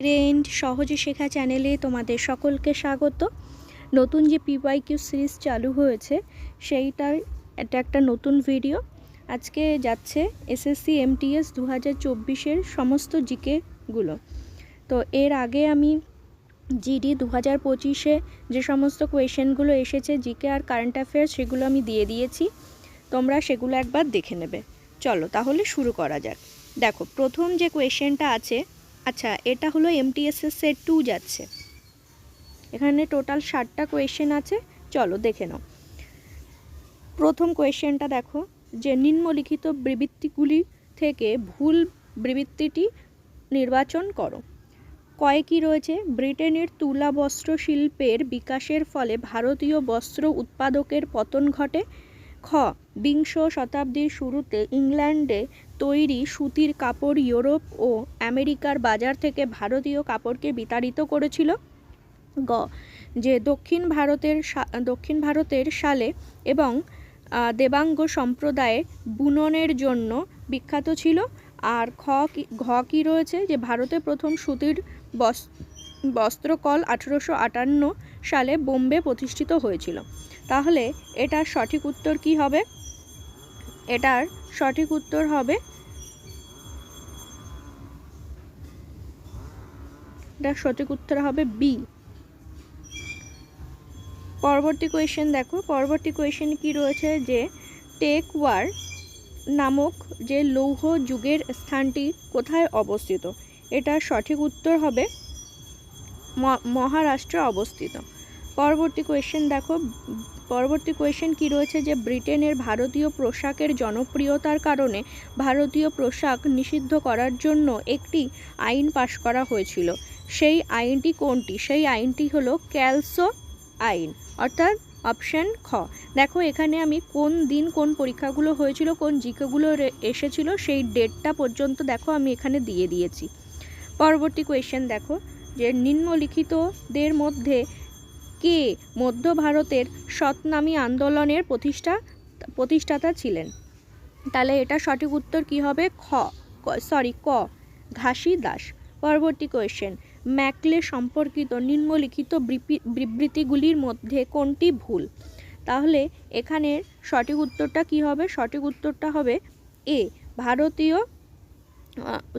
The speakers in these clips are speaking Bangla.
ট্রেন্ড সহজে শেখা চ্যানেলে তোমাদের সকলকে স্বাগত। নতুন যে পিওয়াইকিউ সিরিজ চালু হয়েছে, সেইটার এটা একটা নতুন ভিডিও আজকে যাচ্ছে এসএসসি এমটিএস দু হাজার চব্বিশের সমস্ত জিকেগুলো তো এর আগে আমি জিডি দু হাজার পঁচিশে যে সমস্ত কোয়েশ্চেনগুলো এসেছে জিকে আর কারেন্ট অ্যাফেয়ার্স সেগুলো আমি দিয়ে দিয়েছি। তোমরা সেগুলো একবার দেখে নেবে। চলো তাহলে শুরু করা যাক। দেখো, প্রথম যে কোয়েশ্চেনটা আছে আচ্ছা এটা হলো এমটিএসএস সেট টু যাচ্ছে। এখানে টোটাল ষাটটা কোয়েশ্চেন আছে, চলো দেখে নাও। প্রথম কোয়েশ্চেনটা দেখো, যে নিম্নলিখিত বিবৃতিগুলি থেকে ভুল বিবৃতিটি নির্বাচন করো। কয়েকই রয়েছে? ব্রিটেনের তুলা বস্ত্র শিল্পের বিকাশের ফলে ভারতীয় বস্ত্র উৎপাদকের পতন ঘটে। খ, বিংশ শতাব্দীর শুরুতে ইংল্যান্ডে তৈরি সুতির কাপড় ইউরোপ ও আমেরিকার বাজার থেকে ভারতীয় কাপড়কে বিতাড়িত করেছিল। গ, যে দক্ষিণ ভারতের দক্ষিণ ভারতের সালে এবং দেবাঙ্গ সম্প্রদায়ে বুননের জন্য বিখ্যাত ছিল। আর খ কি, ঘ কি রয়েছে? যে ভারতে প্রথম সুতির বস- বস্ত্রকল আঠেরোশো আটান্ন সালে বোম্বে প্রতিষ্ঠিত হয়েছিল। তাহলে এটার সঠিক উত্তর কি হবে? এটার সঠিক উত্তর হবে এটার সঠিক উত্তর হবে বি পরবর্তী কোয়েশ্চেন দেখো। পরবর্তী কোয়েশ্চেন কি রয়েছে? যে টেক ওয়ার নামক যে লৌহ যুগের স্থানটি কোথায় অবস্থিত? এটার সঠিক উত্তর হবে মহারাষ্ট্রে অবস্থিত। পরবর্তী কোয়েশ্চেন দেখো। পরবর্তী কোয়েশ্চেন কি রয়েছে? যে ব্রিটেনের ভারতীয় পোশাকের জনপ্রিয়তার কারণে ভারতীয় পোশাক নিষিদ্ধ করার জন্য একটি আইন পাশ করা হয়েছিল। সেই আইনটি কোনটি? সেই আইনটি হলো ক্যালসো আইন, অর্থাৎ অপশন খ। দেখো, এখানে আমি কোন দিন কোন পরীক্ষাগুলো হয়েছিল, কোন জিকেগুলো এসেছিল, সেই ডেটটা পর্যন্ত দেখো, আমি এখানে দিয়ে দিয়েছি। পরবর্তী কোয়েশ্চেন দেখো, যে নিম্নলিখিতদের মধ্যে কে মধ্য ভারতের সৎনামী আন্দোলনের প্রতিষ্ঠা, প্রতিষ্ঠাতা ছিলেন? তাহলে এটা সঠিক উত্তর কি হবে? খ সরি ক, ঘাসি দাস। পরবর্তী কোয়েশ্চেন ম্যাকলে সম্পর্কিত নিম্নলিখিত বিবৃ- বিবৃতিগুলির মধ্যে কোনটি ভুল? তাহলে এখানে সঠিক উত্তরটা কি হবে? সঠিক উত্তরটা হবে এ, ভারতীয়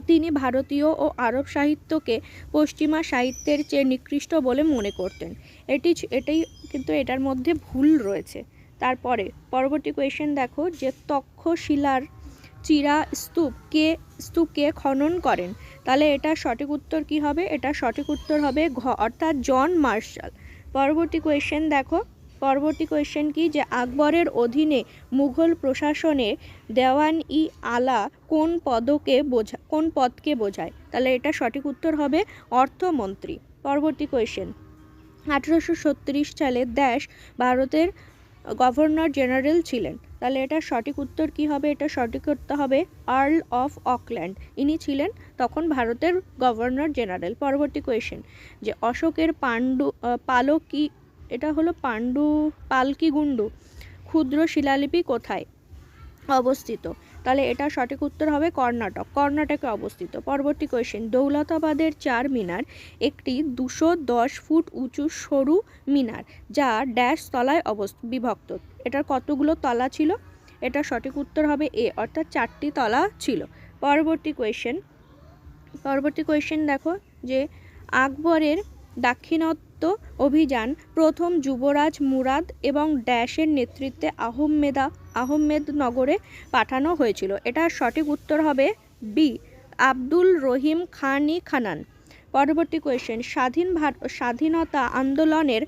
তিনি ভারতীয় ও আরব সাহিত্যকে পশ্চিমা সাহিত্যের চেয়ে নিকৃষ্ট বলে মনে করতেন। এটি এটাই কিন্তু এটার মধ্যে ভুল রয়েছে। তারপরে, পরবর্তী কোয়েশ্চেন দেখো যে তক্ষশিলার চিরা স্তূপ কে স্তূপকে খনন করেন? তাহলে এটা সঠিক উত্তর কি হবে? এটা সঠিক উত্তর হবে ঘ অর্থাৎ জন মার্শাল। পরবর্তী কোয়েশ্চেন দেখো পরবর্তী কোয়েশ্চেন কি? যে আকবরের অধীনে মুঘল প্রশাসনে দেওয়ান ই আলা কোন পদকে বোঝা, কোন পদকে বোঝায়? তাহলে এটা সঠিক উত্তর হবে অর্থমন্ত্রী। পরবর্তী কোয়েশ্চেন আঠেরোশো ছত্রিশ সালে দেশ ভারতের গভর্নর জেনারেল ছিলেন। তাহলে এটা সঠিক উত্তর কি হবে? এটা সঠিক উত্তর হবে আর্ল অফ অকল্যান্ড। ইনি ছিলেন তখন ভারতের গভর্নর জেনারেল। পরবর্তী কোয়েশ্চেন যে অশোকের পাণ্ডু পালকি এটা হলো পাণ্ডু পালকিগুন্ডু ক্ষুদ্র শিলালিপি কোথায়? অবস্থিত। তাহলে এটা সঠিক উত্তর হবে কর্ণাটক। কর্ণাটকে অবস্থিত। পরবর্তী কোয়েশ্চেন দৌলতাবাদের চার মিনার একটি দুশো দশ ফুট উঁচু সরু মিনার, যা ড্যাশ তলায় অবস্থ, বিভক্ত। এটার কতগুলো তলা ছিল? এটা সঠিক উত্তর হবে এ অর্থাৎ চারটি তলা ছিল। পরবর্তী কোয়েশ্চেন পরবর্তী কোয়েশ্চেন দেখো যে আকবরের দাক্ষিণাত্য অভিযান প্রথম যুবরাজ মুরাদ এবং ড্যাশের নেতৃত্বে আহমেদা আহমেদনগরে পাঠানো হয়েছিল। এটার সঠিক উত্তর হবে বি, আব্দুল রহিম খানি খানান। পরবর্তী কোয়েশ্চেন স্বাধীন স্বাধীনতা আন্দোলনের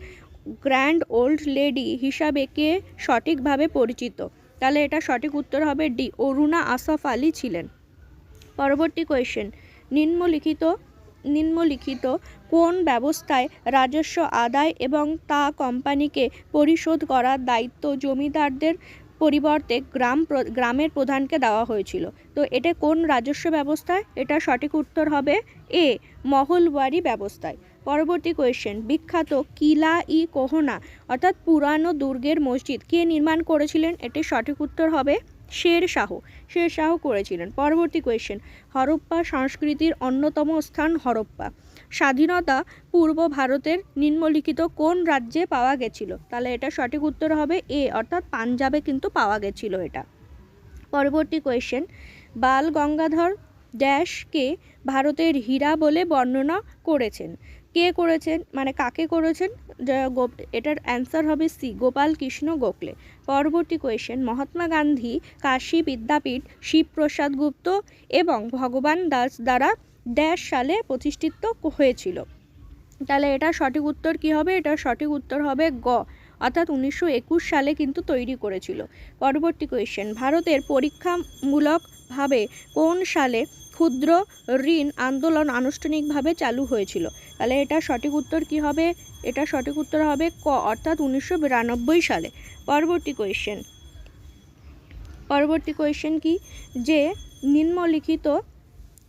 গ্র্যান্ড ওল্ড লেডি হিসাবে কে সঠিকভাবে পরিচিত? তাহলে এটা সঠিক উত্তর হবে ডি, অরুণা আসফ আলী ছিলেন। পরবর্তী কোয়েশ্চেন নিম্নলিখিত নিম্নলিখিত কোন ব্যবস্থায় রাজস্ব আদায় এবং তা কোম্পানিকে পরিশোধ করার দায়িত্ব জমিদারদের পরিবর্তে গ্রাম গ্রামের প্রধানকে দেওয়া হয়েছিল। তো এটা কোন রাজস্ব ব্যবস্থায়? এটা সঠিক উত্তর হবে এ, মহলওয়ারি ব্যবস্থায়। পরবর্তী কোয়েশ্চেন বিখ্যাত কিলা ই কোহনা, অর্থাৎ পুরানো দুর্গের মসজিদ কে নির্মাণ করেছিলেন? এটির সঠিক উত্তর হবে শের শাহ। শের শাহ করেছিলেন। পরবর্তী কোয়েশ্চেন হরপ্পা সংস্কৃতির অন্যতম স্থান হরপ্পা। স্বাধীনতা পূর্ব ভারতের নিম্নলিখিত কোন রাজ্যে পাওয়া গেছিল? তাহলে এটা সঠিক উত্তর হবে এ, অর্থাৎ পাঞ্জাবে কিন্তু পাওয়া গেছিল এটা। পরবর্তী কোয়েশ্চেন বাল গঙ্গাধর ড্যাশকে ভারতের হীরা বলে বর্ণনা করেছেন। কে করেছেন? মানে কাকে করেছেন? যা- গো- এটার অ্যান্সার হবে সি, গোপাল কৃষ্ণ গোখলে। পরবর্তী কোয়েশ্চেন মহাত্মা গান্ধী, কাশী বিদ্যাপীঠ, শিবপ্রসাদ গুপ্ত এবং ভগবান দাস দ্বারা ড্যাশ সালে প্রতিষ্ঠিত হয়েছিল। তাহলে এটা সঠিক উত্তর কি হবে? এটা সঠিক উত্তর হবে গ। অর্থাৎ উনিশশো একুশ সালে কিন্তু তৈরি করেছিল। পরবর্তী কোয়েশ্চেন ভারতের পরীক্ষামূলকভাবে কোন সালে ক্ষুদ্র ঋণ আন্দোলন আনুষ্ঠানিকভাবে চালু হয়েছিল। তাহলে এটা সঠিক উত্তর কি হবে? এটা সঠিক উত্তর হবে ক, অর্থাৎ উনিশশো বিরানব্বই সালে। পরবর্তী কোয়েশ্চেন পরবর্তী কোয়েশ্চেন কি? যে নিম্নলিখিত,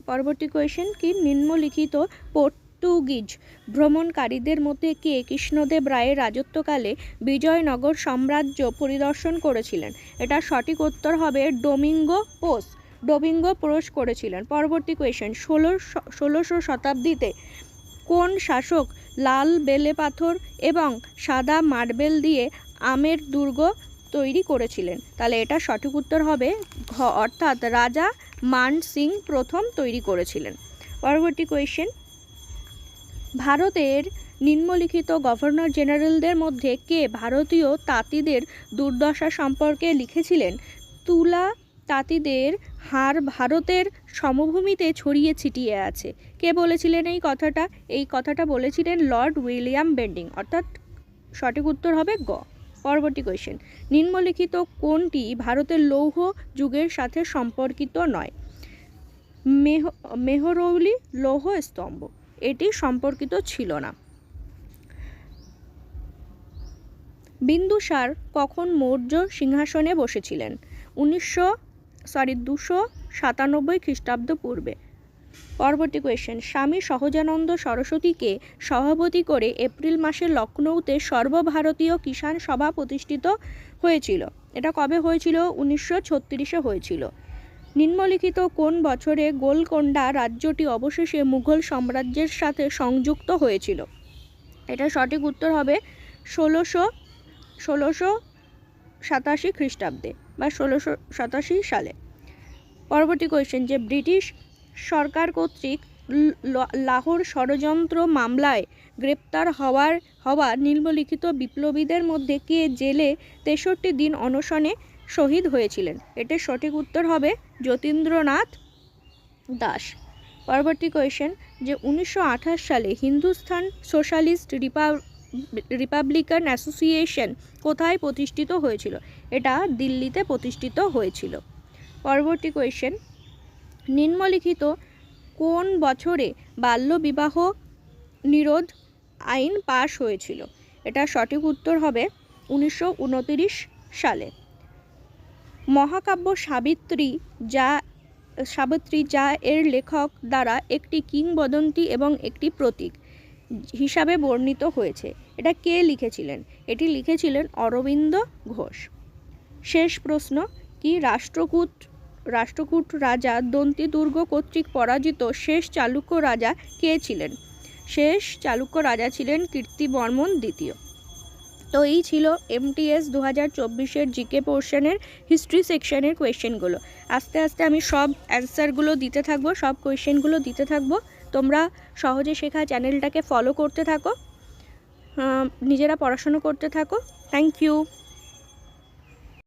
পরবর্তী কোয়েশ্চেন কি? নিম্নলিখিত পর্তুগিজ ভ্রমণকারীদের মধ্যে কে কৃষ্ণদেব রায়ের রাজত্বকালে বিজয়নগর সাম্রাজ্য পরিদর্শন করেছিলেন? এটা সঠিক উত্তর হবে ডোমিঙ্গো পোস। ডোমিঙ্গো পোস করেছিলেন। পরবর্তী কোয়েশ্চেন ষোলো ষোলোশো শতাব্দীতে কোন শাসক লাল বেলে পাথর এবং সাদা মার্বেল দিয়ে আমের দুর্গ তৈরি করেছিলেন? তাহলে এটা সঠিক উত্তর হবে ঘ, অর্থাৎ রাজা মান সিং প্রথম তৈরি করেছিলেন। পরবর্তী কোয়েশ্চেন ভারতের নিম্নলিখিত গভর্নর জেনারেলদের মধ্যে কে ভারতীয় তাঁতিদের দুর্দশা সম্পর্কে লিখেছিলেন? তুলা তাঁতিদের হার ভারতের সমভূমিতে ছড়িয়ে ছিটিয়ে আছে। কে বলেছিলেন এই কথাটা? এই কথাটা বলেছিলেন লর্ড উইলিয়াম বেন্ডিং। অর্থাৎ সঠিক উত্তর হবে গ। পরবর্তী কোয়েশ্চেন নিম্নলিখিত কোনটি ভারতের লৌহ যুগের সাথে সম্পর্কিত নয়? মেহ, মেহরৌলি লৌহ স্তম্ভ। এটি সম্পর্কিত ছিল না। বিন্দুসার কখন মৌর্য সিংহাসনে বসেছিলেন? উনিশশো সরি, দুশো সাতানব্বই খ্রিস্টাব্দ পূর্বে। পরবর্তী কোয়েশ্চেন স্বামী সহজানন্দ সরস্বতীকে সভাপতি করে এপ্রিল মাসে লখনৌতে সর্বভারতীয় কিষাণ সভা প্রতিষ্ঠিত হয়েছিল। এটা কবে হয়েছিল? উনিশশো ছত্রিশে হয়েছিল। নিম্নলিখিত কোন বছরে গোলকোন্ডা রাজ্যটি অবশেষে মুঘল সাম্রাজ্যের সাথে সংযুক্ত হয়েছিল? এটা সঠিক উত্তর হবে ষোলোশো ষোলোশো সাতাশি খ্রিস্টাব্দে। বা ষোলোশো সাতাশি সালে। পরবর্তী কোয়েশ্চেন যে ব্রিটিশ সরকার কর্তৃক লাহোর ষড়যন্ত্র মামলায় গ্রেপ্তার হওয়ার, হওয়া নিম্নলিখিত বিপ্লবীদের মধ্যে কে জেলে তেষট্টি দিন অনশনে শহীদ হয়েছিলেন? এটার সঠিক উত্তর হবে যতীন্দ্রনাথ দাস। পরবর্তী কোয়েশ্চেন যে উনিশশো আঠাশ সালে হিন্দুস্থান সোশ্যালিস্ট রিপাব রিপাবলিকান অ্যাসোসিয়েশন কোথায় প্রতিষ্ঠিত হয়েছিল? এটা দিল্লিতে প্রতিষ্ঠিত হয়েছিল। পরবর্তী কোয়েশ্চেন নিম্নলিখিত কোন বছরে বাল্যবিবাহ নিরোধ আইন পাশ হয়েছিল? এটা সঠিক উত্তর হবে উনিশশো সালে। মহাকাব্য সাবিত্রী যা সাবিত্রী যা এর লেখক দ্বারা একটি কিংবদন্তি এবং একটি প্রতীক হিসাবে বর্ণিত হয়েছে। এটা কে লিখেছিলেন? এটি লিখেছিলেন অরবিন্দ ঘোষ। শেষ প্রশ্ন, কি রাষ্ট্রকূট রাষ্ট্রকূট রাজা দন্তি দুর্গ কর্তৃক পরাজিত শেষ চালুক্য রাজা কে ছিলেন? শেষ চালুক্য রাজা ছিলেন কীর্তিবর্মন দ্বিতীয়। তো এই ছিল এমটিএস দু হাজার চব্বিশের জিকে পোর্শনের হিস্ট্রি সেকশনের কোয়েশ্চেনগুলো আস্তে আস্তে আমি সব অ্যান্সারগুলো দিতে থাকব, সব কোয়েশ্চেনগুলো দিতে থাকব। তোমরা সহজে শেখা চ্যানেলটাকে ফলো করতে থাকো। নিজেরা পড়াশুনো করতে থাকো। Thank you